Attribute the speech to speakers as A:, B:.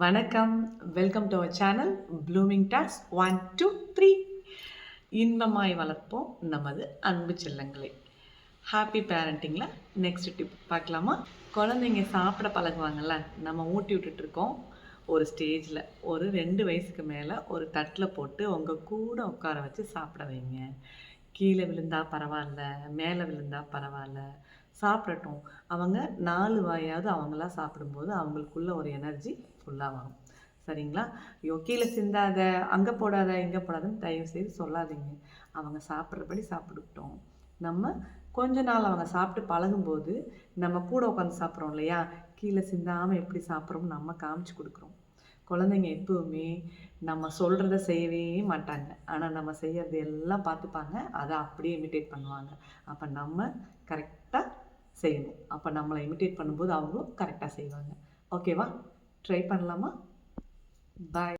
A: வணக்கம். Welcome to our channel Blooming Talks one two three இன்பமாய் வளர்ப்போம் நமது அன்பு செல்லங்களை. ஹாப்பி பேரண்டிங்கில் நெக்ஸ்ட் டிப் பார்க்கலாமா? குழந்தைங்க சாப்பிட பழகுவாங்கல்ல நம்ம ஊட்டி விட்டுட்ருக்கோம் ஒரு ஸ்டேஜில் ஒரு ரெண்டு வயசுக்கு மேலே ஒரு தட்டில் போட்டு உங்கள் கூட உட்கார வச்சு சாப்பிட வைங்க. கீழே விழுந்தா பரவாயில்ல மேலே விழுந்தா பரவாயில்ல சாப்பிடட்டும். அவங்க நாலு வாயாவது அவங்களா சாப்பிடும்போது அவங்களுக்குள்ள ஒரு எனர்ஜி ஃபுல்லாக வரும். சரிங்களா? ஐயோ கீழே சிந்தாத அங்கே போடாத இங்கே போடாதுன்னு தயவு செய்து சொல்லாதீங்க. அவங்க சாப்பிட்றபடி சாப்பிட்டுக்கிட்டோம். நம்ம கொஞ்ச நாள் அவங்க சாப்பிட்டு பழகும்போது நம்ம கூட உட்காந்து சாப்பிட்றோம் இல்லையா? கீழே சிந்தாமல் எப்படி சாப்பிட்றோம் நம்ம காமிச்சு கொடுக்குறோம். குழந்தைங்க எப்பவுமே நம்ம சொல்கிறத செய்யவே மாட்டாங்க. ஆனால் நம்ம செய்யறது எல்லாம் பார்த்துப்பாங்க. அதை அப்படியே இமிட்டேட் பண்ணுவாங்க. அப்போ நம்ம கரெக்டாக செய்யணும். அப்போ நம்மளை இமிட்டேட் பண்ணும்போது அவங்களும் கரெக்டாக செய்வாங்க. ஓகேவா ட்ரை பண்ணலாமா? பாய்